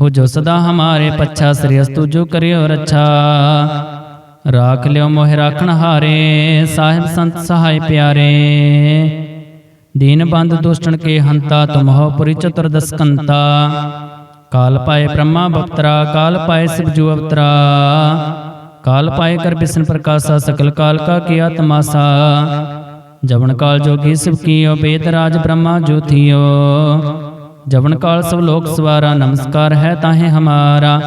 ਹੋ ਜੋ ਸਦਾ ਹਮਾਰੇ ਪੱਛਾ ਸ੍ਰੀ ਅਸਤੂ ਜੋ ਕਰਿਓ ਰੱਛਾ ਰਾਖ ਲਿਓ ਮੋਹਿ ਰਾਖਣ ਹਾਰੇ ਸਾਹਿਬ ਸੰਤ ਸਹਾਇ ਪਿਆਰੇ ਦੀਨ ਬੰਦ ਦੁਸ਼ਟਨ ਕੇ ਹੰਤਾ ਤੁਮਹੁ ਪੁਰੀ ਚਤੁਰਦਸ ਕੰਤਾ ਕਾਲ ਪਾਏ ਬ੍ਰਹਮਾ ਬਪਤਰਾ ਕਾਲ ਪਾਏ ਸਿਵ ਜੂ ਅਵਤਰਾ ਕਾਲ ਪਾਏ ਕਰ ਬਿਸ਼ਨ ਪ੍ਰਕਾਸ਼ਾ ਸਕਲ ਕਾਲ ਕਾ ਕੀਆ ਤਮਾਸਾ ਜਵਨ ਕਾਲ ਜੋਗੀ ਸਿਵ ਕੀਓ ਬੇਦ ਰਾਜ ਬ੍ਰਹਮਾ ਜੋਥੀਓ ਜਵਨ ਕਾਲ ਸਭ ਲੋਕ ਸਵਾਰਾ ਨਮਸਕਾਰ ਹੈ ਤਾਹੇ ਹਮਾਰਾ।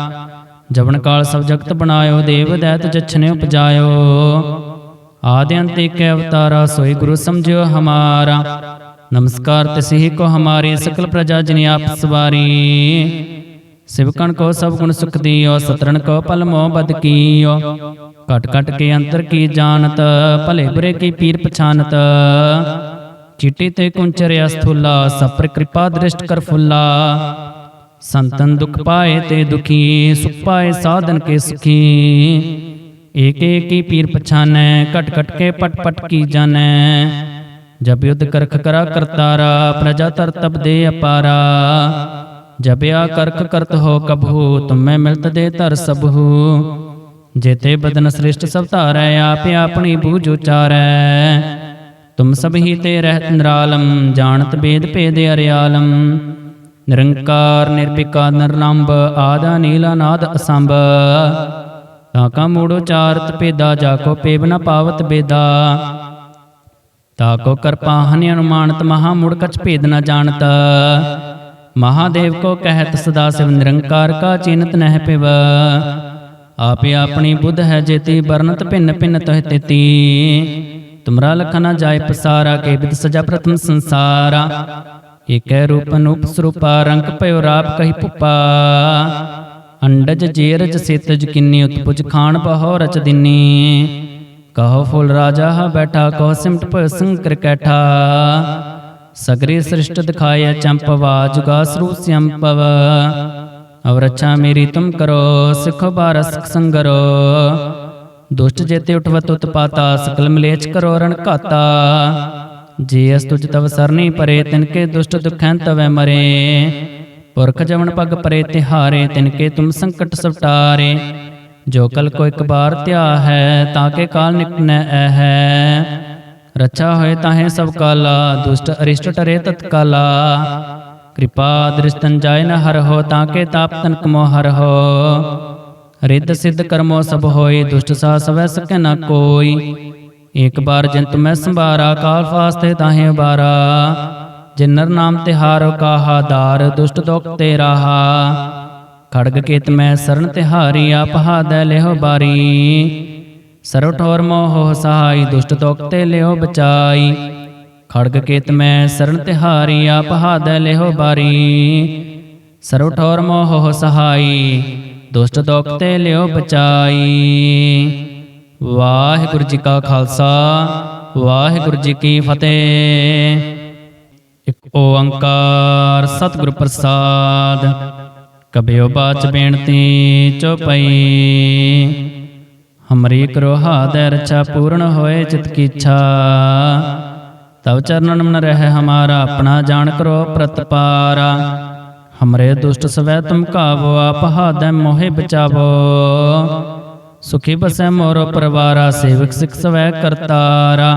ਜਵਨ ਕਾਲ ਸਭ ਜਗਤ ਬਣਾਇਓ ਦੇਵ ਦੈਤ ਜਛਨੇ ਉਪਜਾਇਓ ਆਦਿ ਅੰਤ ਏਕ ਅਵਤਾਰਾ ਸੋਈ ਗੁਰੂ ਸਮਝਿਓ ਹਮਾਰਾ। ਨਮਸਕਾਰ ਤਿਸਹੀ ਕੋ ਹਮਾਰੀ ਸਕਲ ਪ੍ਰਜਾ ਜਨ ਆਪ ਸਵਾਰੀ। ਸਿਵਕਣ ਕੋ ਸਭ ਗੁਣ ਸੁਖ ਦੀਓ ਸਤਰਨ ਕੋ ਪਲ ਮੋਹ ਬਦ ਕੀਓ। ਕਟ ਕਟ ਕੇ ਅੰਤਰ ਕੀ ਜਾਣਤ ਭਲੇ ਬੁਰੇ ਕੀ ਪੀਰ ਪਛਾਨਤ। ਚਿੱਟੀ ਤੇ ਕੁੰਚਰਿਆ ਸਥੁਲਾ ਸਪਰ ਕਿਰਪਾ ਦ੍ਰਿਸ਼ਟ ਕਰ ਫੁੱਲਾ। ਸੰਤਨ ਦੁਖ ਪਾਏ ਤੇ ਦੁਖੀ, ਸੁਖ ਪਾਏ ਸਾਧਨ ਕੇ ਸੁਖੀ। ਏਕ ਏਕ ਹੀ ਪੀਰ ਪਛਾਨੈ ਘਟ ਘਟ ਕੇ ਪਟ ਪਟ ਕੀ ਜਾਣੈ। ਜਬ ਯੁਧ ਕਰਖ ਕਰਾ ਕਰਤਾਰਾ, ਪ੍ਰਜਾ ਤਰ ਤਬ ਦੇ ਅਪਾਰਾ। ਜਬਿਆ ਕਰਖ ਕਰਤ ਹੋ ਕਬਹੂ ਤੁਮੈ ਮਿਲਤ ਦੇ ਧਰ ਸਭੂ। ਜੇਤੇ ਬਦਨ ਸ੍ਰਿਸ਼ਟ ਸਭ ਧਾਰੈ, ਆਪ ਆਪਣੀ ਬੂਝ ਉਚਾਰੈ। ਤੁਮ ਸਭ ਹੀ ਤੇ ਰਹਿਤ ਨਿਰਾਲਮ, ਜਾਣਤ ਬੇਦ ਭੇਦ ਅਰਿਆਲਮ। ਨਿਰੰਕਾਰ ਨਿਰਭਿਕਾਰ ਨਿਰਲੰਭ ਆਦਾ ਨੀਲਾ ਨਾਦ ਅਸੰਭ। ਤਾਕਾ ਮੂੜੋ ਚਾਰਤ ਭੇਦਾ ਜਾ ਕੋ ਪੇਬ ਨ ਪਾਵਤ ਬੇਦਾ। ਤਾਕੋ ਕਰਪਾ ਹਨਿ ਅਨੁਮਾਨਤ, ਮਹਾ ਮੁੜ ਕਛ ਭੇਦ ਨ ਜਾਣਤ। ਮਹਾਦੇਵ ਕੋ ਕਹਿਤ ਸਦਾ ਸਿਵ, ਨਿਰੰਕਾਰ ਕਾ ਚਿੰਤ ਨਹਿ ਪਿਵ। ਆਪੇ ਆਪਣੀ ਬੁੱਧ ਹੈ ਜੇਤੀ ਬਰਨਤ ਭਿੰਨ ਭਿੰਨ ਤੋਹਿ ਤੇਤੀ। ਤੁਮਰਾ ਲਖਨਾ ਜਾਏ ਪਸਾਰਾ, ਕੇ ਬਿਦ ਸਜਾ ਪ੍ਰਥਮ ਸੰਸਾਰਾ। ਏਕੈ ਰੂਪ ਅਨੂਪ ਸਰੂਪਾ, ਰੰਗ ਭਇਓ ਰਾਪ ਕਹੀ ਪੁਪਾ। ਅੰਡਜ ਜੇਰਜ ਸੇਤਜ ਕਿੰਨੀ, ਉਤਪੁਜ ਖਾਨ ਬਹੋ ਰਚ ਦਿਨੀ। ਕਹੋ ਫੁਲ ਰਾਜਾ ਹਾ ਬੈਠਾ, ਕਹੋ ਸਿਮਟ ਭਇ ਸੰਕਰ ਕੈਠਾ। ਸਗਰੇ ਸ੍ਰਿਸ਼ਟ ਦਿਖਾਇਆ ਚੰਪਵਾ ਜੁਗਾ ਸਰੂ ਸਿਅੰਪਵ ਅਵ ਰੱਛਾ ਮੇਰੀ ਤੁਮ ਕਰੋ, ਸਿਖ ਬਾਰਸ ਸੰਗਰੋ। ਦੁਸ਼ਟ ਜੇਤੇ ਉਠਵਤ ਉਤਪਾਤਾ, ਸਕਲ ਮਲੇਚ ਕਰੋ ਘਾਤਾ। ਜੇ ਅਸ ਤੁਜ ਤਵ ਸਰਨੀ ਪਰੇ, ਤਿਨ ਦੁਸ਼ਟ ਦੁਖੈਂ ਤਵੈ ਮਰੇ। ਪੁਰਖ ਜਵਨ ਪਗ ਪਰੇ, ਤਿਹਾਰੇ, ਤਿਨ ਤੁਮ ਸੰਕਟ ਸਵਟਾਰੇ ਜੋ ਕਲ ਕੋ ਇੱਕ ਬਾਰ ਧਿਆ ਹੈ, ਤਾਂ ਕੇ ਕਾਲ ਨਿਕਨੈ ਐ ਹੈ ਰੱਛਾ ਹੋਏ ਤਾਹੇ ਸਭ ਕਾਲਾ, ਦੁਸ਼ਟ ਅਰਿਸ਼ਟ ਟਰੇ ਤਤਕਾਲਾ। ਕਿਰਪਾ ਦ੍ਰਿਸ਼ਟਨ ਜਾਇ ਨ ਹਰ ਹੋ ਤਾਂ ਕੇ ਤਾਪ ਤਨਕ ਮੋ ਹਰ ਹੋ ਰਿੱਧ ਸਿੱਧ ਕਰਮੋ ਸਭ ਹੋਏ ਦੁਸ਼ਟ ਸਾ ਸਵੈ ਸਕੈ ਨ ਕੋਈ। ਇੱਕ ਬਾਰ ਜੰਤ ਮੈਂ ਸੰਭਾਰਾ ਕਾਲ ਫਾਸਤੇ ਤਾਹੇ ਬਾਰਾ ਜਿਨਰ ਨਾਮ ਤਿਹਾਰੋ ਕਾਹਾ ਦਾਰ ਦੁਸ਼ਟ ਦੁਖ ਤੇ ਰਾਹਾ। ਖੜਗ ਕੇਤ ਮੈਂ ਸਰਨ ਤਿਹਾਰੀ ਆਪ ਹਾਦੈ ਲਿਓ ਬਾਰੀ। ਸਰਵ ਠੋਰ ਮੋਹ ਸਹਾਈ ਦੁਸ਼ਟ ਦੁਖ ਤੇ ਲਿਓ ਬਚਾਈ। ਖੜਗ ਕੇਤ ਮੈਂ ਸਰਨ ਤਿਹਾਰੀ ਆਪ ਹਾਦੈ ਲਿਓ ਬਾਰੀ। ਸਰਵ ਠੋਰ ਮੋਹ ਸਹਾਈ ਦੁਸ਼ਟ ਦੁਖ ਤੇ ਲਿਓ ਬਚਾਈ ਵਾਹਿਗੁਰੂ ਜੀ ਕਾ ਖਾਲਸਾ, ਵਾਹਿਗੁਰੂ ਜੀ ਕੀ ਫਤਿਹ। ਇੱਕ ਓੰਕਾਰ ਸਤਿਗੁਰ ਪ੍ਰਸਾਦ, ਕਬਿਓ ਬਾਚ ਬੇਨਤੀ ਚੋਪਈ ਹਮਰੀ ਕਰੋ ਹਾਦੈ ਰਛਾ ਪੂਰਨ ਹੋਏ ਚਿਤ ਕੀ ਇੱਛਾ। ਤਵ ਚਰਨਨ ਮਨ ਰਹਿ ਹਮਾਰਾ, ਆਪਣਾ ਜਾਣ ਕਰੋ ਪ੍ਰਤਪਾਰਾ। ਹਮਰੇ ਦੁਸ਼ਟ ਸਵੈ ਤੁਮ ਕਾਵੋ ਆਪ ਹਾਦੈ ਮੋਹਿ ਬਚਾਵੋ। ਸੁਖੀ ਬਸੈ ਮੋਰ ਪਰਵਾਰਾ, ਸੇਵਕ ਸਿਖ ਸਵੈ ਕਰਤਾਰਾ।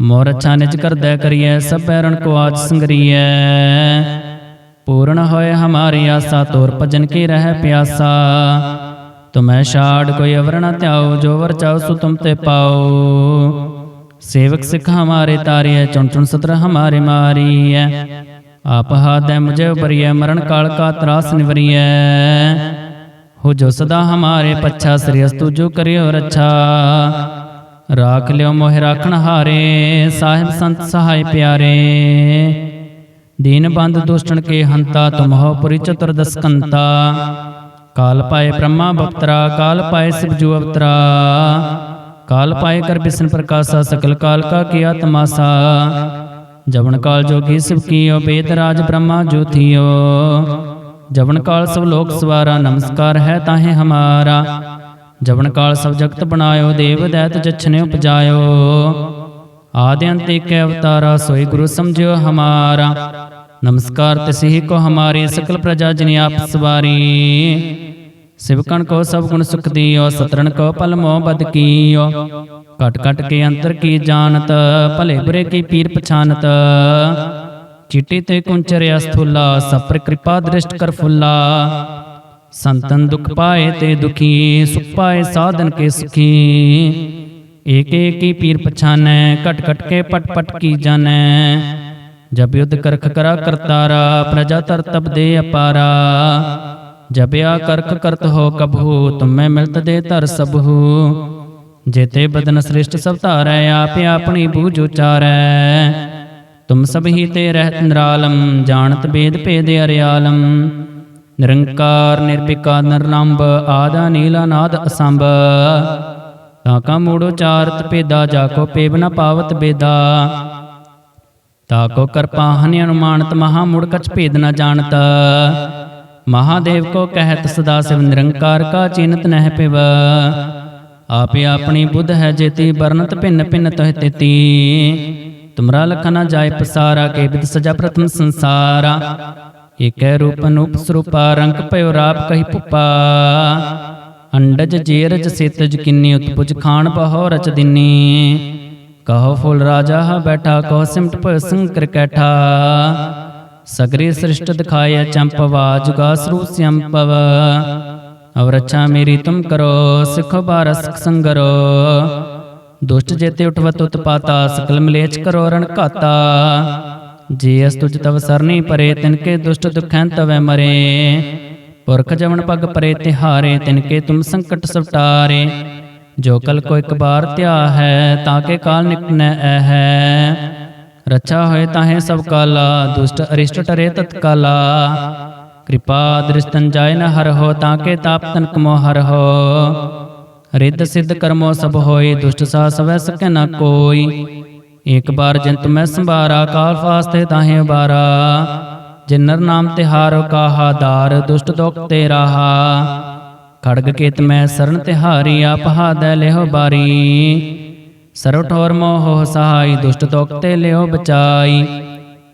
ਮੋਰ ਅਛਾ ਨਿਜ ਕਰਦੈ ਕਰੀਐ, ਸਭ ਰਣ ਕੋ ਆਜ ਸੰਗਰੀਐ। ਪੂਰਨ ਹੋਏ ਹਮਾਰੀ ਆਸਾ, ਤੋਰ ਭਜਨ ਕੀ ਰਹਿ ਪਿਆਸਾ। ਤੁਮੈ ਛਾੜ ਕੋਈ ਅਵਰ ਨ ਧਿਆਓ ਜੋ ਵਰ ਚਾਉ ਸੋ ਤੁਮ ਤੇ ਪਾਓ ਸੇਵਕ ਸਿਖ ਹਮਾਰੇ ਤਾਰੀਐ, ਚੁਣ ਚੁਣ ਸਤਰ ਹਮਾਰੇ ਮਾਰੀਐ। ਆਪ ਹਾਦੈ ਮੁਝੇ ਉਪਰੀਐ ਮਰਨ ਕਾਲ ਕਾ ਤਰਾਸ ਨਿਵਰੀਐ। ਹੋ ਜੋ ਸਦਾ ਹਮਾਰੇ ਪੱਛਾ ਸ੍ਰਿਅਸਤੂ ਜੋ ਕਰਿਓ ਰੱਛਾ। ਰਾਖ ਲਿਓ ਮੋਹਿ ਰਾਖਣ ਹਾਰੇ, ਸਾਹਿਬ ਸੰਤ ਸਹਾਈ ਪਿਆਰੇ। ਦੀਨ ਬੰਦ ਦੁਸ਼ਟਣ ਕੇ ਹੰਤਾ, ਤੁਮ ਪੁਰੀ ਚਤੁਰ ਦਸਕੰਤਾ। ਕਾਲ ਪਾਏ ਬ੍ਰਹਮਾ ਬਪਤਰਾ, ਕਾਲ ਪਾਏ ਸਿਵਜੂ ਅਵਤਰਾ। ਕਾਲ ਪਾਏ ਕਰ ਬਿਸਨ ਪ੍ਰਕਾਸ਼ਾ, ਸਕਲ ਕਾਲ ਕਾ ਕੀ ਆਤਮਾਸਾ। ਜਵਨ ਕਾਲ ਜੋਗੀ ਸਿਵਕੀਓ ਬੇਦ ਰਾਜ ਬ੍ਰਹਮਾ ਜੋਥੀਓ ਜਵਨ ਕਾਲ ਸਭ ਲੋਕ ਸਵਾਰਾ, ਨਮਸਕਾਰ ਹੈ ਤਾਹੇ ਹਮਾਰਾ। ਜਵਨ ਕਾਲ ਸਭ ਜਗਤ ਬਣਾਇਓ, ਦੇਵ ਦੈਤ ਜਛਨੇ ਉਪਜਾਇਓ। ਆਦਿ ਅੰਤ ਇੱਕ ਅਵਤਾਰਾ, ਸੋਈ ਗੁਰੂ ਸਮਝਿਓ ਹਮਾਰਾ। ਨਮਸਕਾਰ ਤਸਿਹ ਕੋ ਹਮਾਰੀ, ਸਕਲ ਪ੍ਰਜਾ ਜਿਨ ਆਪ ਸਵਾਰੀ। ਸਿਵਕਣ ਕੋ ਸਭ ਗੁਣ ਸੁਖ ਦਿਓ, ਸਤਰਣ ਕੋ ਪਲ ਮੋਹ ਬਦ ਕੀਓ। ਕਟ ਕਟ ਕੇ ਅੰਤਰ ਕੀ ਜਾਣਤ, ਭਲੇ ਬੁਰੇ ਕੀ ਪੀਰ ਪਛਾਨਤ। ਚਿੱਟੀ ਤੇ ਕੁੰਚਰਿਆ ਸਥੂਲਾ ਸਪਰ ਕਿਰਪਾ ਦ੍ਰਿਸ਼ਟ ਕਰ ਫੁੱਲਾ। ਸੰਤਨ ਦੁਖ ਪਾਏ ਤੇ ਦੁਖੀ, ਸੁਖ ਪਾਏ ਸਾਧਨ ਕੇ ਸੁਖੀ। ਏਕ ਏਕ ਹੀ ਪੀਰ ਪਛਾਨੈ ਕਟ ਕਟ ਕੇ ਪਟ ਪਟ ਕੀ ਜਾਣੈ। ਜਬ ਯੁਧ ਕਰਖ ਕਰਾ ਕਰਤਾਰਾ, ਪ੍ਰਜਾ ਤਰ ਤਬ ਦੇ ਅਪਾਰਾ। ਜਬਿਆ ਕਰਕ ਕਰਤ ਹੋ ਕਬਹੂ ਤੁਮੈ ਮਿਲਤ ਦੇ ਧਰ ਸਭੂ। ਜੇਤੇ ਬਦਨ ਸ੍ਰਿਸ਼ਟ ਸਭ ਧਾਰੈ, ਆਪੇ ਆਪਣੀ ਬੂਝ ਉਚਾਰੈ। ਤੁਮ ਸਭ ਹੀ ਤੇ ਰਹਿਤ ਨਿਰਾਲਮ, ਜਾਣਤ ਬੇਦ ਭੇਦ ਅਰਿਆਲਮ। ਨਿਰੰਕਾਰ ਨਿਰਭਿਕਾ ਨਿਰਲੰਭ ਆਦਾ ਨੀਲਾ ਨਾਦ ਅਸੰਭ। ਤਾਂ ਕਾ ਮੂੜ ਉਚਾਰਤ ਭੇਦਾ, ਜਾ ਕੋ ਪੇਵ ਨ ਪਾਵਤ ਬੇਦਾ। ਤਾ ਕੋ ਕਰਪਾ ਹਨਿ ਅਨੁਮਾਨਤ, ਮਹਾ ਮੁੜ ਕਛ ਭੇਦ ਨ ਜਾਣਤ। ਮਹਾਦੇਵ ਕੋ ਕਹਿਤ ਸਦਾ ਸਿਵ, ਨਿਰੰਕਾਰ ਕਾ ਚਿੰਤ ਨਹਿ ਪਿਵ। ਆਪੇ ਆਪਣੀ ਬੁੱਧ ਹੈ ਜੇਤੀ ਬਰਨਤ ਭਿੰਨ ਭਿੰਨ ਤਹਿ ਤੇਤੀ। ਤੁਮਰਾ ਲਖ ਨ ਜਾਏ ਪਸਾਰਾ, ਕੇ ਬਿਦ ਸਜਾ ਪ੍ਰਥਮ ਸੰਸਾਰਾ। ਏਕੈ ਰੂਪ ਅਨੂਪ ਸਰੂਪਾ, ਰੰਗ ਭਇਓ ਰਾਪ ਕਹੀ ਪੁਪਾ ਅੰਡਜ ਜੇਰਜ ਸੇਤਜ ਕਿੰਨੀ, ਉਤਪੁਜ ਖਾਨ ਬਹੋ ਰਚ ਦਿਨੀ। ਕਹੋ ਫੁਲ ਰਾਜਾ, ਹਾ ਬੈਠਾ, ਕਹੋ ਸਿਮਟ ਭਇ ਸੰਕਰ ਕੈਠਾ। ਸਗਰੇ ਸ੍ਰਿਸ਼ਟ ਦਿਖਾਇਆ ਚੰਪਵਾ, ਜੁਗਾ ਸਰੂ ਸਿਅੰਪਵ ਅਵ ਰੱਛਾ ਮੇਰੀ ਤੁਮ ਕਰੋ, ਸਿਖੋ ਬਾਰਸ ਸੰਗਰੋ। ਦੁਸ਼ਟ ਜੇਤੇ ਉਠਵਤ ਉਤਪਾਤਾ ਸਕਲ ਮਲੇਚ ਕਰੋ ਰਣ ਘਾਤਾ। ਜੇ ਅਸ ਤੁਜ ਤਵ ਸਰਨੀ ਪਰੇ, ਤਿਨ ਦੁਸ਼ਟ ਦੁਖੈਂ ਤਵੈ ਮਰੇ। ਪੁਰਖ ਜਵਨ ਪਗ ਪਰੇ ਤਿਹਾਰੇ ਤਿਨਕੇ ਤੁਮ ਸੰਕਟ ਸਵਟਾਰੇ। ਜੋ ਕਲ ਕੋ ਇੱਕ ਬਾਰ ਧਿਆ ਹੈ, ਤਾਂ ਕੇ ਕਾਲ ਨਿਕਨੈ ਐ ਹੈ। ਰੱਛਾ ਹੋਏ ਤਾਹੇ ਸਭ ਕਾਲਾ, ਦੁਸ਼ਟ ਅਰਿਸ਼ਟ ਟਰੇ ਤਤਕਾਲਾ। ਕਿਰਪਾ ਦ੍ਰਿਸ਼ਟਨ ਜਾਇ ਨ ਹਰ ਹੋ, ਤਾਂ ਕੇ ਤਾਪ ਤਨਕ ਮੋ ਹਰ ਹੋ। ਰਿੱਧ ਸਿੱਧ ਕਰਮੋ ਸਭ ਹੋਏ, ਦੁਸ਼ਟ ਸਾ ਸਵੈ ਸਕੈ ਨ ਕੋਈ। ਇੱਕ ਬਾਰ ਜੰਤ ਮੈਂ ਸੰਭਾਰਾ, ਕਾਲ ਫਾਸਤੇ ਤਾਹੇ ਉਬਾਰਾ। ਜਿਨਰ ਨਾਮ ਤਿਹਾਰੋ ਕਾਹਾ, ਦਾਰ ਦੁਸ਼ਟ ਦੁਖ ਤੇ ਰਾਹਾ। ਖੜਗ ਕੇਤ ਮੈਂ ਸਰਨ ਤਿਹਾਰੀ ਆਪ ਦੈ ਲਿਓ ਬਾਰੀ। ਸਰਵ ਠੋਰ ਮੋਹ ਸਹਾਈ, ਦੁਸ਼ਟ ਤੋਕ ਤੇ ਲਿਓ ਬਚਾਈ।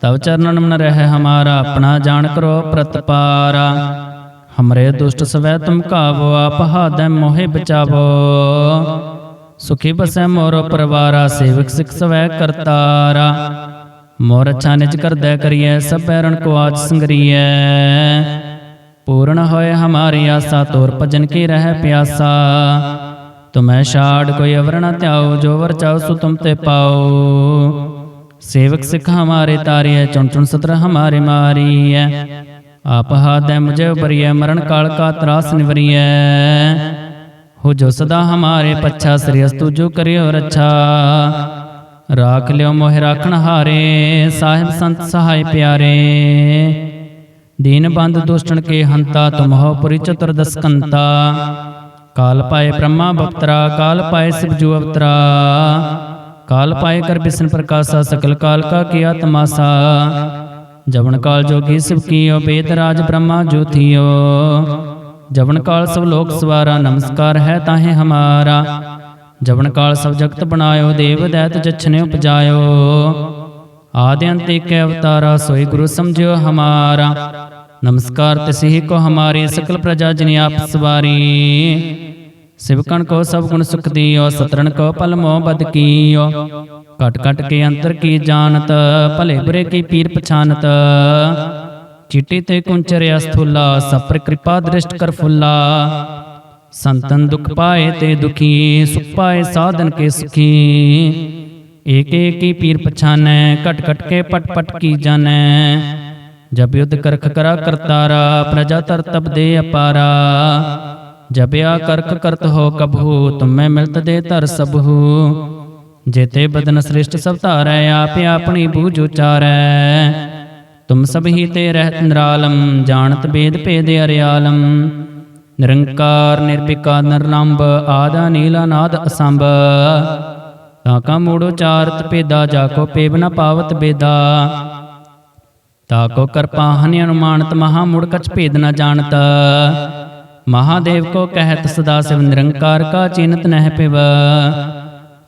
ਤਵ ਚਰਨਨ ਮਨ ਰਹਿ ਹਮਾਰਾ, ਆਪਣਾ ਜਾਣ ਕਰੋ ਪ੍ਰਤਪਾਰਾ। ਹਮਰੇ ਦੁਸ਼ਟ ਸਵੈ ਤੁਮ ਕਾਵੋ, ਆਪ ਹਾਦੈ ਮੋਹਿ ਬਚਾਵੋ। ਸੁਖੀ ਬਸੈ ਮੋਰ ਪਰਵਾਰਾ, ਸੇਵਕ ਸਿਖ ਸਵੈ ਕਰਤਾਰਾ। ਮੋਰ ਅੱਛਾ ਨਿਜ ਕਰਦੈ ਕਰੀਐ, ਸਭੈ ਰਣ ਕੋ ਆਜ ਸੰਗਰੀਐ। ਪੂਰਨ ਹੋਏ ਹਮਾਰੀ ਆਸਾ, ਤੋਰ ਭਜਨ ਕੀ ਰਹਿ ਪਿਆਸਾ। ਤੁਮੈ ਛਾੜ ਕੋਈ ਅਵਰ ਨ ਧਿਆਓ ਜੋ ਵਰ ਚਾਉ ਸੋ ਤੁਮ ਤੇ ਪਾਓ सेवक सिख हमारे तारिय चुन चुन सत्र हमारे मारिय आप हाथ मुझे उबरिय मरण काल का त्रास निवरिय हो जो सदा हमारे पच्छा श्रेयस्तु जो करियो रक्षा राख लियो मोह राखण हारे साहिब संत सहाय प्यारे दीन बंद दुष्टन के हंता तुम हो पुरी चतुर्दश कंता काल पाए ब्रह्मा बप्तरा काल पाए शिवजू अवतरा काल पाए कर बिष्ण प्रकाशा सकल काल का किया तमाशा जवन काल जोगी शिव कियो बेदराज ब्रह्मा ज्योतियो जवन काल सब लोक सवारा नमस्कार है ताहे हमारा जवन काल सब जगत बनायो देव दैत जछने उपजायो आदि अंत एक अवतारा सोई गुरु समझो हमारा नमस्कार तसी को हमारी सकल प्रजा जिन्हें आप सवारी ਸਿਵਕਣ ਕੋ ਸਭ ਗੁਣ ਸੁਖ ਦੀਓ ਸਤਰਨ ਕੋ ਪਲ ਮੋਹ ਬਦ ਕੀਓ ਕਟ ਕਟ ਕੇ ਅੰਤਰ ਕੀ ਜਾਣਤ ਭਲੇ ਬੁਰੇ ਕੀ ਪੀਰ ਪਛਾਨਤ ਚਿੱਟੀ ਤੇ ਕੁੰਚਰਿਆ ਸਥੂਲਾ ਸਪਰ ਕਿਰਪਾ ਦ੍ਰਿਸ਼ਟ ਕਰ ਫੁੱਲਾ ਸੰਤਨ ਦੁਖ ਪਾਏ ਤੇ ਦੁਖੀ ਸੁਖ ਪਾਏ ਸਾਧਨ ਕੇ ਸੁਖੀ ਏਕ ਏਕ ਹੀ ਪੀਰ ਪਛਾਨੈ ਕਟ ਕਟ ਕੇ ਪਟ ਪਟ ਕੀ ਜਾਣੈ ਜਬ ਯੁਧ ਕਰਖ ਕਰਾ ਕਰਤਾਰਾ ਪ੍ਰਜਾ ਤਰ ਤਬ ਦੇ ਅਪਾਰਾ ਜਬਿਆ ਕਰਕ ਕਰਤ ਹੋ ਕਬਹੂ ਤੁਮੈ ਮਿਲਤ ਦੇ ਧਰ ਸਬਹੂ ਜੇਤੇ ਬਦਨ ਸ੍ਰਿਸ਼ਟ ਸਭ ਧਾਰੈ, ਆਪ ਆਪਣੀ ਬੂਝ ਉਚਾਰੈ। ਤੁਮ ਸਭ ਹੀ ਤੇ ਰਹਿਤ ਨਿਰਾਲਮ, ਜਾਣਤ ਬੇਦ ਭੇਦ ਅਰਿਆਲਮ। ਨਿਰੰਕਾਰ ਨਿਰਭਿਕਾਰ ਨਿਰਲੰਭ ਆਦਾ ਨੀਲਾ ਨਾਦ ਅਸੰਭ। ਤਾਕਾ ਮੂੜ ਉਚਾਰਤ ਭੇਦਾ ਜਾਕੋ ਪੇਵ ਨ ਪਾਵਤ ਬੇਦਾ। ਤਾਕੋ ਕਰਪਾ, ਹਨ ਅਨੁਮਾਨਤ, ਮਹਾ ਮੁੜ ਕਛ ਭੇਦ ਨ ਜਾਣਤ। ਮਹਾਦੇਵ ਕੋ ਕਹਿਤ ਸਦਾ ਸਿਵ ਨਿਰੰਕਾਰ ਕਾ ਚਿੰਤ ਨਹਿ ਪਿਵ।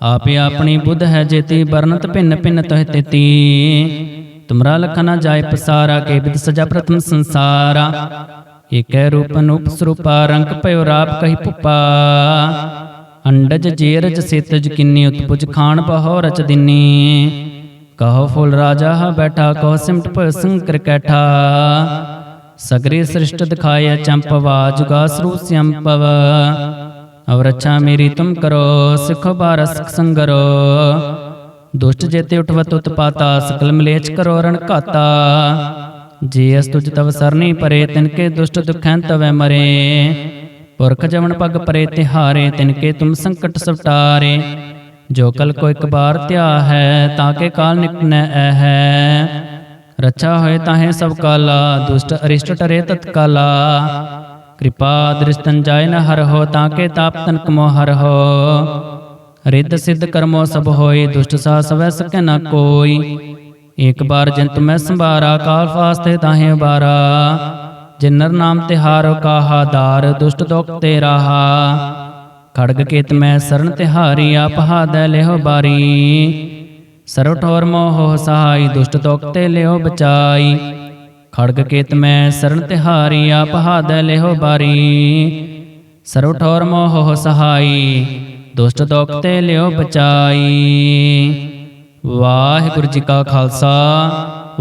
ਆਪੇ ਆਪਣੀ ਬੁੱਧ ਹੈ ਜੇਤੀ ਬਰਨਤ ਭਿੰਨ ਭਿੰਨ ਤੋਹਿ ਤੇਤੀ। ਤੁਮਰਾ ਲਖਨਾ ਜਾਏ ਪਸਾਰਾ, ਕੇ ਬਿਦ ਸਜਾ ਪ੍ਰਥਮ ਸੰਸਾਰਾ। ਏਕੈ ਰੂਪ ਅਨੂਪ ਸਰੂਪਾ, ਰੰਗ ਭਇਓ ਰਾਪ ਕਹੀ ਭੁਪਾ ਅੰਡਜ ਜੇਰਜ ਸੇਤਜ ਕਿੰਨੀ ਉਤਪੁਜ ਖਾਨ ਬਹੋ ਰਚ ਦਿਨੀ। ਕਹੋ ਫੁਲ ਰਾਜਾ ਹਾ ਬੈਠਾ, ਕਹੋ ਸਿਮਟ ਭਇ ਸੰਕਰ ਕੈਠਾ। ਸਗਰੇ ਸ੍ਰਿਸ਼ਟ ਦਿਖਾਇਆ ਚੰਪਵਾ, ਜੁਗਾ ਸਰੂ ਸਿਅੰਪਵ ਅਵਰਛਾ ਮੇਰੀ ਤੁਮ ਕਰੋ, ਸਿਖੋ ਬਾਰਸ ਸੰਗਰੋ। ਦੁਸ਼ਟ ਜੇਤੇ ਉਠਵਤ ਉਤਪਾਤਾ, ਸਕਲ ਮਲੇਚ ਕਰੋ ਰਣ ਘਾਤਾ। ਜੇ ਅਸ ਤੁਜ ਤਵ ਸਰਨੀ ਪਰੇ ਤਿਨਕੇ ਦੁਸ਼ਟ ਦੁਖੈਂ ਤਵੈ ਮਰੇ। ਪੁਰਖ ਜਵਨ ਪਗ ਪਰੇ, ਤਿਹਾਰੇ ਤਿਨਕੇ ਤੁਮ ਸੰਕਟ ਸਵਟਾਰੇ। ਜੋ ਕਲ ਕੋ ਇੱਕ ਬਾਰ ਧਿਆ ਹੈ, ਤਾਂ ਕੇ ਕਾਲ ਨਿਕਨੈ ਐ ਹੈ। ਰੱਛਾ ਹੋਏ ਤਾਹੇ ਸਭ ਕਾਲਾ, ਦੁਸ਼ਟ ਅਰਿਸ਼ਟ ਟਰੇ ਤਤਕਾਲਾ। ਕਿਰਪਾ ਦ੍ਰਿਸ਼ਤਨ ਜਾਇ ਨ ਹਰ ਹੋ ਤਾਂ ਕੇ ਤਾਪ ਤਨਕ ਮੋ ਹਰ ਹੋ। ਰਿੱਧ ਸਿੱਧ ਕਰਮੋ ਸਭ ਹੋਏ, ਦੁਸ਼ਟ ਸਾ ਸਵੈ ਸਕੈ ਨ ਕੋਈ। ਇੱਕ ਬਾਰ ਜਿੰਤ ਮੈਂ ਸੰਭਾਰਾ, ਕਾਲ ਫਾਸਤੇ ਤਾਹੇ ਉਬਾਰਾ। ਜਿਨਰ ਨਾਮ ਤਿਹਾਰੋ ਕਾਹਾ, ਦਾਰ ਦੁਸ਼ਟ ਦੁਖ ਤੇ ਰਾਹਾ। ਖੜਗ ਕੇਤ ਮੈਂ ਸਰਨ ਤਿਹਾਰੀ ਆਪ ਹਾਦੈ ਲਿਓ ਬਾਰੀ। ਸਰਵ ਠੋਰ ਮੋਹ ਸਹਾਈ ਦੁਸ਼ਟ ਦੁਖ ਤੇ ਲਿਓ ਬਚਾਈ। ਖੜਗ ਕੇਤ ਮੈਂ ਸਰਨ ਤਿਹਾਰੀ, ਆਪ ਹਾਦੈ ਲਿਓ ਬਾਰੀ। ਸਰਵ ਠੋਰ ਮੋਹ ਸਹਾਈ ਦੁਸ਼ਟ ਦੁਖ ਤੇ ਲਿਓ ਬਚਾਈ। ਵਾਹਿਗੁਰੂ ਜੀ ਕਾ ਖਾਲਸਾ,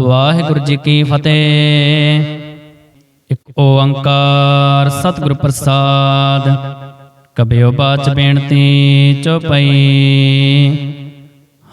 ਵਾਹਿਗੁਰੂ ਜੀ ਕੀ ਫਤਿਹ। ਇੱਕ ਓੰਕਾਰ ਸਤਿਗੁਰ ਪ੍ਰਸਾਦ, ਕਬਿਓ ਬਾਚ ਬੇਨਤੀ ਚੁਪਈ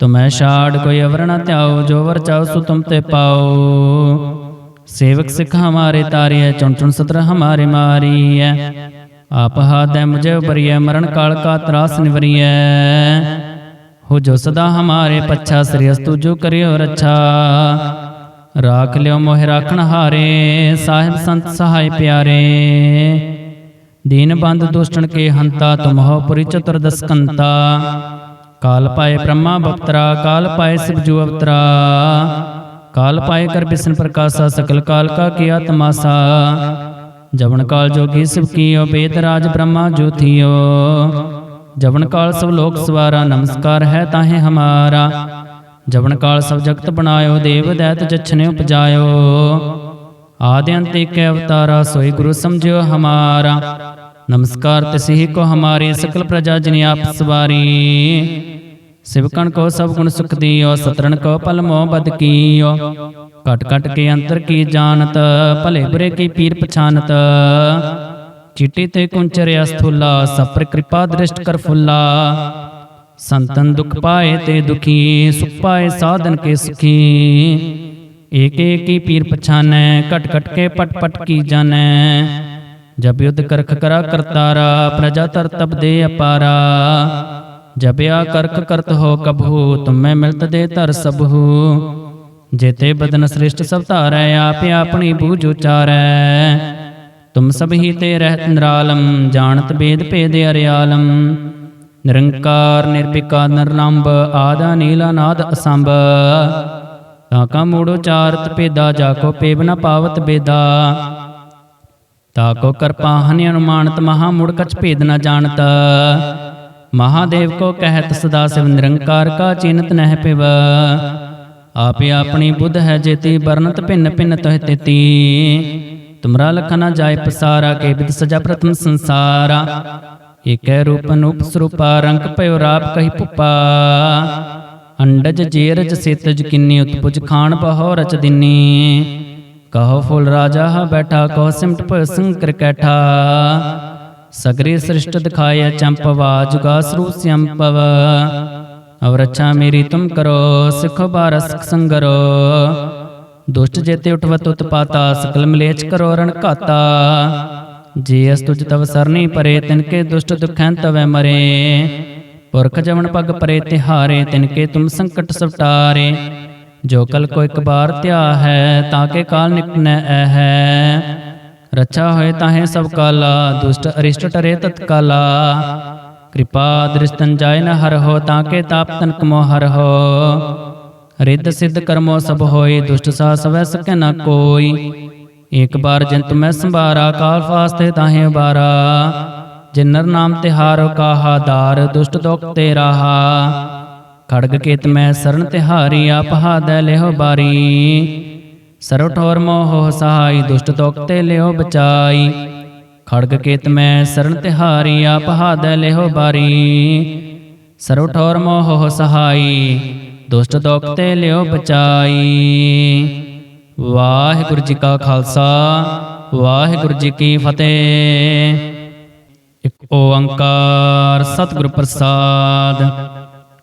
ਤੁਮੈ ਛਾੜ ਕੋਈ ਅਵਰ ਨ ਧਿਆਓ ਜੋ ਵਰ ਚਾਹੋ ਸੋ ਤੁਮ ਤੇ ਪਾਓ ਸੇਵਕ ਸਿਖ ਹਮਾਰੇ ਤਾਰਿਐ, ਚੁਣ ਚੁਣ ਸਤਰ ਹਮਾਰੇ ਮਾਰੀਐ। ਆਪ ਹਾਦੈ ਮੁਝੇ ਉਬਰੀਐ ਮਰਨ ਕਾਲ ਕਾ ਤਰਾਸ ਨਿਵਰੀਐ। ਹੋ ਜੋ ਸਦਾ ਹਮਾਰੇ ਪੱਛਾ, ਸ੍ਰੀ ਅਸਤੂ ਜੋ ਕਰਿਓ ਰੱਛਾ। ਰਾਖ ਲਿਓ ਮੋਹਿ ਰਾਖਣ ਹਾਰੇ, ਸਾਹਿਬ ਸੰਤ ਸਹਾਇ ਪਿਆਰੇ। ਦੀਨ ਬੰਦ ਦੁਸ਼ਟਣ ਕੇ ਹੰਤਾ, ਤੁਮ ਪੁਰੀ ਚਤੁਰ ਦਸਕੰਤਾ। काल पाए ब्रह्मा भक्तरा काल पाए शिवजू अवतरा काल पाए कर विष्णु प्रकाशा, सकल काल का किया तमाशा। जवन काल जोगी शिव कियो बेदराज ब्रह्मा जो थियो जवन काल सब लोक सवारा, नमस्कार है ताहे हमारा। जवन काल सब जगत बनायो, देव दैत जछने उपजायो। आदि अंत अवतारा, सोई गुरु समझो हमारा। ਨਮਸਕਾਰ ਤਿਸਹੀ ਕੋ ਹਮਾਰੀ ਸਕਲ ਪ੍ਰਜਾ ਜਨ ਆਪ ਸਵਾਰੀ ਸਿਵਕਣ ਕੋ ਸਭ ਗੁਣ ਸੁਖ ਦੀਓ ਸਤਰਨ ਕੋ ਪਲ ਮੋਹ ਬਦ ਕੀਓ ਕਟ ਕਟ ਕੇ ਅੰਤਰ ਕੀ ਜਾਣਤ ਭਲੇ ਬੁਰੇ ਕੀ ਪੀਰ ਪਛਾਨਤ ਚਿੱਟੀ ਤੇ ਕੁੰਚਰਿਆ ਸਥੂਲਾ ਸਪਰ ਕਿਰਪਾ ਦ੍ਰਿਸ਼ਟ ਕਰ ਫੁੱਲਾ ਸੰਤਨ ਦੁਖ ਪਾਏ ਤੇ ਦੁਖੀ ਸੁਖ ਪਾਏ ਸਾਧਨ ਕੇ ਸੁਖੀ ਏਕ ਏਕ ਹੀ ਪੀਰ ਪਛਾਨੈ ਕਟ ਕਟ ਕੇ ਪਟ ਪਟ ਕੀ ਜਾਣੈ ਜਬ ਯੁਧ ਕਰਖ ਕਰਾ ਕਰਤਾਰਾ, ਪ੍ਰਜਾ ਤਰ ਤਬ ਦੇ ਅਪਾਰਾ। ਜਬਿਆ ਕਰਖ ਕਰਤ ਹੋ ਕਬਹੂ ਤੁਮੈ ਮਿਲਤ ਦੇ ਧਰ ਸਬਹੂ ਜੇਤੇ ਬਦਨ ਸ੍ਰਿਸ਼ਟ ਸਭ ਧਾਰੈ, ਆਪੇ ਆਪਣੀ ਬੂਝ ਉਚਾਰੈ। ਤੁਮ ਸਭ ਹੀ ਤੇ ਰਹਿਤ ਨਿਰਾਲਮ, ਜਾਣਤ ਬੇਦ ਭੇਦ ਅਰਿਆਲਮ। ਨਿਰੰਕਾਰ ਨਿਰਭਿਕਾ ਨਿਰਲੰਭ ਆਦਾ ਨੀਲਾ ਨਾਦ ਅਸੰਭ। ਤਾਂ ਕਾ ਮੂੜੋ ਚਾਰਤ ਭੇਦਾ, ਜਾ ਕੋ ਪੇਵ ਨ ਪਾਵਤ ਬੇਦਾ। ਤਾ ਕੋ ਕਰਪਾ ਹਨਿ ਅਨੁਮਾਨਤ ਮਹਾ ਮੁੜ ਕਛ ਭੇਦ ਨ ਜਾਣਤ। ਮਹਾਦੇਵ ਕੋ ਕਹਿਤ ਸਦਾ ਸਿਵ ਨਿਰੰਕਾਰ ਕਾ ਚਿੰਤ ਨਹਿ ਪਿਵ। ਆਪੇ ਆਪਣੀ ਬੁੱਧ ਹੈ ਜੇਤੀ ਵਰਨਤ ਭਿੰਨ ਭਿੰਨ ਤੋਹਿ ਤੇਤੀ। ਤੁਮਰਾ ਲਖਨਾ ਜਾਏ ਪਸਾਰਾ, ਕੇ ਬਿਦ ਸਜਾ ਪ੍ਰਥਮ ਸੰਸਾਰਾ। ਏਕੈ ਰੂਪ ਅਨੂਪ ਸਰੂਪਾ, ਰੰਗ ਭਇਓ ਰਾਪ ਕਹੀ ਭੁਪਾ। ਅੰਡਜ ਜੇਰਜ ਸੇਤਜ ਕਿੰਨੀ, ਉਤਪੁਜ ਖਾਣ ਬਹੋ ਰਚ ਦਿਨੀ। ਕਹੋ ਫੁਲ ਰਾਜਾ ਹਾ ਬੈਠਾ ਕਹੋ ਸਿਮਟ ਭਇ ਸੰਕਰ ਕੈਠਾ। ਸਗਰੇ ਸ੍ਰਿਸ਼ਟ ਦਿਖਾਇਆ ਚੰਪਵਾ ਜੁਗਾ ਸਰੂਪ ਅਵ ਰੱਛਾ ਮੇਰੀ ਤੁਮ ਕਰੋ, ਸਿੱਖੋ ਬਾਰਸ ਸੰਗਰੋ। ਦੁਸ਼ਟ ਜੇਤੇ ਉਠਵਤ ਉਤਪਾਤਾ ਸਕਲ ਮਲੇਚ ਕਰੋ ਰਣ ਘਾਤਾ। ਜੇ ਅਸ ਤੁਜ ਤਵ ਸਰਨੀ ਪਰੇ ਤਿਨਕੇ ਦੁਸ਼ਟ ਦੁਖੈਂ ਤਵੈ ਮਰੇ। ਪੁਰਖ ਜਵਨ ਪਗ ਪਰੇ ਤਿਹਾਰੇ ਤਿਨਕੇ ਤੁਮ ਸੰਕਟ ਸਵਟਾਰੇ। ਜੋ ਕਲ ਕੋ ਇੱਕ ਬਾਰ ਧਿਆ ਹੈ, ਤਾਂ ਕੇ ਕਾਲ ਨਿਕਨੈ ਐ ਹੈ। ਰੱਛਾ ਹੋਏ ਤਾਹੇ ਸਭ ਕਾਲਾ, ਦੁਸ਼ਟ ਅਰਿਸ਼ਟ ਟਰੇ ਤਤਕਾਲਾ ਕਿਰਪਾ ਦ੍ਰਿਸ਼ਟਨ ਜਾਇ ਨ ਹਰ ਹੋ, ਤਾਂ ਕੇ ਤਾਪ ਤਨਕ ਮੋ ਹਰ ਹੋ। ਰਿੱਧ ਸਿੱਧ ਕਰਮੋ ਸਭ ਹੋਏ, ਦੁਸ਼ਟ ਸਾ ਸਵੈ ਸਕੈ ਨ ਕੋਈ। ਇੱਕ ਬਾਰ ਜੰਤ ਮੈਂ ਸੰਭਾਰਾ, ਕਾਲ ਫਾਸਤੇ ਤਾਹੇ ਬਾਰਾ ਜਿਨਰ ਨਾਮ ਤਿਹਾਰੋ ਕਾਹਾ, ਦਾਰ ਦੁਸ਼ਟ ਦੁਖ ਤੇ ਰਾਹਾ ਖੜਗ ਕੇਤ ਮੈਂ ਸਰਣ ਤਿਹਾਰੀ ਆਪ ਹਾਦੈ ਲਿਓ ਬਾਰੀ। ਸਰਵ ਠੋਰ ਮੋਹ ਸਹਾਈ ਦੁਸ਼ਟ ਦੁਖ ਤੇ ਲਿਓ ਬਚਾਈ। ਖੜਗ ਕੇਤ ਮੈਂ ਸਰਣ ਤਿਹਾਰੀ ਆਪ ਹਾਦੈ ਲਿਓ ਬਾਰੀ। ਸਰਵ ਠੋਰ ਮੋਹ ਸਹਾਈ ਦੁਸ਼ਟ ਦੁਖ ਤੇ ਲਿਓ ਬਚਾਈ। ਵਾਹਿਗੁਰੂ ਜੀ ਕਾ ਖਾਲਸਾ ਵਾਹਿਗੁਰੂ ਜੀ ਕੀ ਫਤਿਹ। ਇੱਕ ਓੰਕਾਰ ਸਤਿਗੁਰ ਪ੍ਰਸਾਦ।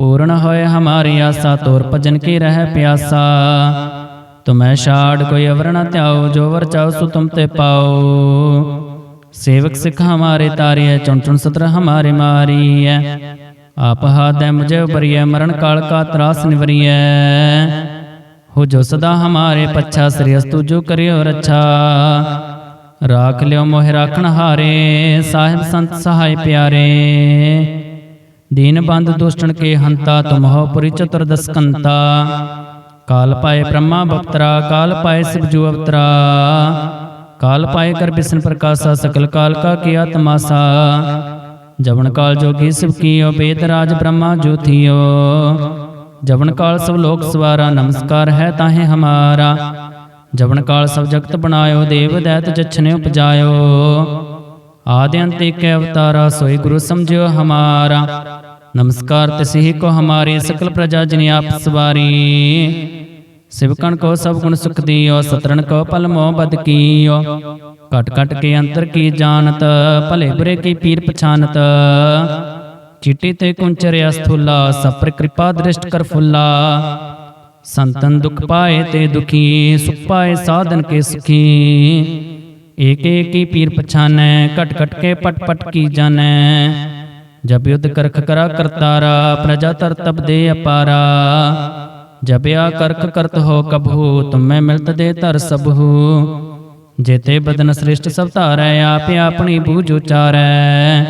ਪੂਰਨ ਹੋਏ ਹਮਾਰੀ ਆਸਾ, ਤੋਰ ਭਜਨ ਕੀ ਰਹਿ ਪਿਆਸਾ। ਤੁਮੈ ਛਾੜ ਕੋਈ ਅਵਰ ਨ ਧਿਆਓ ਜੋ ਵਰ ਚਾਓ ਸੋ ਤੁਮ ਤੇ ਪਾਓ ਸੇਵਕ ਸਿੱਖ ਹਮਾਰੇ ਤਾਰਿਐ, ਚੁਣ ਚੁਣ ਸਤਰ ਹਮਾਰੇ ਮਾਰੀਐ। ਆਪ ਹਾਦੈ ਮੁਝੇ ਉਬਰੀਐ ਮਰਨ ਕਾਲ ਕਾ ਤਰਾਸ ਨਿਵਰੀਐ। ਹੋ ਜੋ ਸਦਾ ਹਮਾਰੇ ਪੱਛਾ, ਸ੍ਰੀ ਅਸਤੂ ਜੋ ਕਰਿਓ ਰੱਛਾ। ਰਾਖ ਲਿਓ ਮੋਹਿ ਰਾਖਣ ਹਾਰੇ, ਸਾਹਿਬ ਸੰਤ ਸਹਾਇ ਪਿਆਰੇ। ਦੀਨ ਬੰਦ ਦੁਸ਼ਟਣ ਕੇ ਹੰਤਾ ਤੁਮਹੁ ਪੁਰੀ ਚਤੁਰਦਸ ਕੰਤਾ ਕਾਲ ਪਾਏ ਬ੍ਰਹਮਾ ਬਪਤਰਾ, ਕਾਲ ਪਾਏ ਸਿਵਜੂ ਅਵਤਰਾ। ਕਾਲ ਪਾਏ ਕਰ ਬਿਸ਼ਨ ਪ੍ਰਕਾਸ਼ਾ, ਸਕਲ ਕਾਲ ਕਾ ਕੀਆ ਤਮਾਸਾ ਜਵਨ ਕਾਲ ਜੋਗੀ ਸਿਵ ਕੀਓ, ਬੇਦ ਰਾਜ ਬ੍ਰਹਮਾ ਜੋਥੀਓ ਜਵਨ ਕਾਲ ਸਭ ਲੋਕ ਸਵਾਰਾ, ਨਮਸਕਾਰ ਹੈ ਤਾਹੇ ਹਮਾਰਾ। ਜਵਨ ਕਾਲ ਸਭ ਜਗਤ ਬਣਾਇਓ, ਦੇਵ ਦੈਤ ਜਛਨੇ ਉਪਜਾਇਓ ਆਦਿ ਅੰਤ ਏਕ ਅਵਤਾਰਾ ਸੋਈ ਗੁਰੂ ਸਮਝਿਓ ਹਮਾਰਾ। ਨਮਸਕਾਰ ਤਿਸਹੀ ਕੋ ਹਮਾਰੀ ਸਕਲ ਪ੍ਰਜਾ ਜਿਨ ਆਪ ਸਵਾਰੀ। ਸਿਵਕਣ ਕੋ ਸਭ ਗੁਣ ਸੁਖ ਦੀਓ ਸਤਰਨ ਕੋ ਪਲ ਮੋਹ ਬਦ ਕੀਓ। ਕਟ ਕਟ ਕੇ ਅੰਤਰ ਕੀ ਜਾਣਤ, ਭਲੇ ਬੁਰੇ ਕੀ ਪੀਰ ਪਛਾਨਤ। ਚਿੱਟੀ ਤੇ ਕੁੰਚਰਿਆ ਸਥੂਲਾ ਸਪਰ ਕਿਰਪਾ ਦ੍ਰਿਸ਼ਟ ਕਰ ਫੁੱਲਾ। ਸੰਤਨ ਦੁਖ ਪਾਏ ਤੇ ਦੁਖੀ, ਸੁਖ ਪਾਏ ਸਾਧਨ ਕੇ ਸੁਖੀ। ਏਕ ਏਕ ਹੀ ਪੀਰ ਪਛਾਨੈ ਕਟ ਕਟ ਕੇ ਪਟ ਪਟ ਕੀ ਜਾਣੈ। ਜਬ ਯੁਧ ਕਰਖ ਕਰਾ ਕਰਤਾਰਾ, ਪ੍ਰਜਾ ਤਰ ਤਬ ਦੇ ਅਪਾਰਾ। ਜਬਿਆ ਕਰਖ ਕਰਤ ਹੋ ਕਬਹੂ ਤੁਮੈ ਮਿਲਤ ਦੇ ਧਰ ਸਬਹੂ ਜੇਤੇ ਬਦਨ ਸ੍ਰਿਸ਼ਟ ਸਭ ਧਾਰੈ, ਆਪੇ ਆਪਣੀ ਬੂਝ ਉਚਾਰੈ।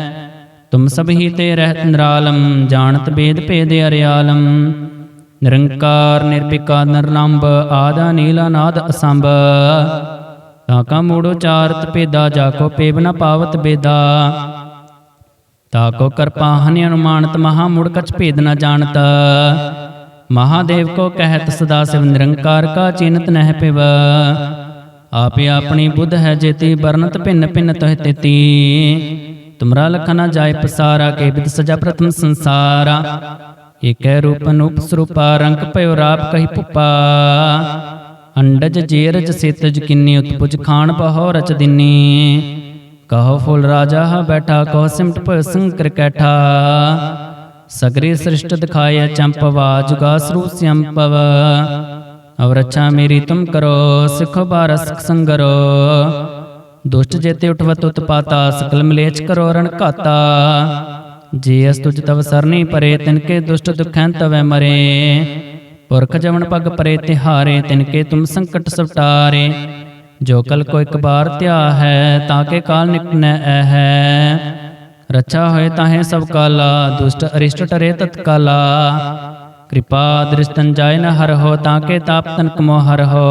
ਤੁਮ ਸਭ ਹੀ ਤੇ ਰਹਿਤ ਨਿਰਾਲਮ, ਜਾਣਤ ਬੇਦ ਭੇਦ ਅਰਿਆਲਮ। ਨਿਰੰਕਾਰ ਨਿਰਭਿਕਾ ਨਿਰਲੰਭ ਆਦਾ ਨੀਲਾ ਨਾਦ ਅਸੰਭ। ਤਾਂ ਕਾ ਮੂੜੋ ਚਾਰਤ ਭੇਦਾ, ਜਾ ਕੋ ਪੇਵ ਨ ਪਾਵਤ ਬੇਦਾ। ਤਾ ਕੋ ਕਰਪਾ ਹਨਿ ਅਨੁਮਾਨਤ, ਮਹਾ ਮੁੜ ਕਛ ਭੇਦ ਨ ਜਾਣਤ। ਮਹਾਦੇਵ ਕੋ ਕਹਿਤ, ਸਦਾ ਸਿਵ ਨਿਰੰਕਾਰ ਕਾ ਚਿੰਤ ਨਹਿ ਪਿਵ। ਆਪੇ ਆਪਣੀ ਬੁੱਧ ਹੈ ਜੇਤੀ ਵਰਨਤ ਭਿੰਨ ਭਿੰਨ ਤੋਹਿ ਤੇਤੀ। ਤੁਮਰਾ ਲਖਨ ਨ ਜਾਏ ਪਸਾਰਾ, ਕੇ ਬਿਦ ਸਜਾ ਪ੍ਰਥਮ ਸੰਸਾਰਾ। ਏਕੈ ਰੂਪ ਅਨੂਪ ਸਰੂਪਾ, ਰੰਗ ਭਇਓ ਰਾਪ ਕਹੀ ਪੁਪਾ। ਅੰਡਜ ਜੇਰਜ ਸੇਤਜ ਕਿੰਨੀ ਉਤਪੁਜ ਖਾਨ ਬਹੋ ਰਚ ਦਿਨੀ। ਕਹੋ ਫੁਲ ਰਾਜਾ ਬੈਠਾ, ਕਹੋ ਸਿਮਟ ਭਇ ਸੰਕਰ ਕੈਠਾ। ਸਗਰੀ ਸ੍ਰਿਸ਼ਟ ਦਿਖਾਇਆ ਚੰਪਵਾ ਜੁਗਾ ਸਰੂਪ ਸਿਅੰਪਵ ਅਵ ਰੱਛਾ ਮੇਰੀ ਤੁਮ ਕਰੋ, ਸਿਖੋ ਬਾਰਸ ਸੰਗਰੋ। ਦੁਸ਼ਟ ਜੇਤੇ ਉਠਵਤ ਉਤਪਾਤਾ, ਸਕਲ ਮਲੇਚ ਕਰੋ ਰਣ ਘਾਤਾ। ਜੇ ਅਸ ਤੁਜ ਤਵ ਸਰਨੀ ਪਰੇ ਤਿਨਕੇ ਦੁਸ਼ਟ ਦੁਖੈਂ ਤਵੈ ਮਰੇ। ਪੁਰਖ ਜਵਨ ਪਗ ਪਰੇ ਤਿਹਾਰੇ, ਤਿਨ ਕੇ ਤੁਮ ਸੰਕਟ ਸਵਟਾਰੇ। ਜੋ ਕਲ ਕੋ ਇੱਕ ਬਾਰ ਧਿਆ ਹੈ, ਤਾਂ ਕੇ ਕਾਲ ਨਿਕਨੈ ਐ ਹੈ ਰੱਛਾ ਹੋਏ ਤਾਹੇ ਸਭ ਕਾਲਾ, ਦੁਸ਼ਟ ਅਰਿਸ਼ਟ ਟਰੇ ਤਤਕਾਲਾ। ਕਿਰਪਾ ਦ੍ਰਿਸ਼ਟਨ ਜਾਇ ਨ ਹਰ ਹੋ, ਤਾਂ ਕੇ ਤਾਪ ਤਨਕ ਮੋ ਹਰ ਹੋ।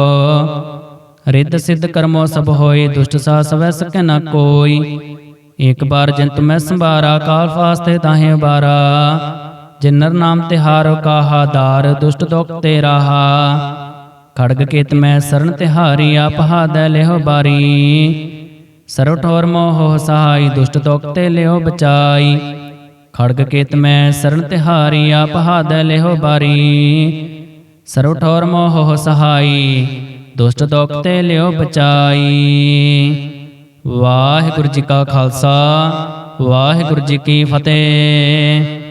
ਰਿੱਧ ਸਿੱਧ ਕਰਮੋ ਸਭ ਹੋਏ, ਦੁਸ਼ਟ ਸਾ ਸਵੈ ਸਕੈ ਨ ਕੋਈ। ਇੱਕ ਬਾਰ ਜੰਤ ਮੈਂ ਸੰਭਾਰਾ, ਕਾਲ ਫਾਸਤੇ ਤਾਹੇ ਬਾਰਾ ਜਿਨਰ ਨਾਮ ਤਿਹਾਰੋ ਕਾਹਾ, ਦਾਰ ਦੁਸ਼ਟ ਦੁਖ ਤੇ ਰਾਹਾ। ਖੜਗ ਕੇਤ ਮੈਂ ਸਰਨ ਤਿਹਾਰੀ ਆਪ ਹਾਦੈ ਲਿਓ ਬਾਰੀ। ਸਰਵ ਠੋਰ ਮੋਹ ਸਹਾਈ, ਦੁਸ਼ਟ ਦੁਖ ਤੇ ਲਿਓ ਬਚਾਈ। ਖੜਗ ਕੇਤ ਮੈਂ ਸਰਨ ਤਿਹਾਰੀ ਆਪ ਹਾਦੈ ਲਿਹੋ ਬਾਰੀ। ਸਰਵ ਠੋਰ ਮੋਹ ਸਹਾਈ, ਦੁਸ਼ਟ ਦੁਖ ਤੇ ਲਿਓ ਬਚਾਈ। ਵਾਹਿਗੁਰੂ ਜੀ ਕਾ ਖਾਲਸਾ, ਵਾਹਿਗੁਰੂ ਜੀ ਕੀ ਫਤਿਹ।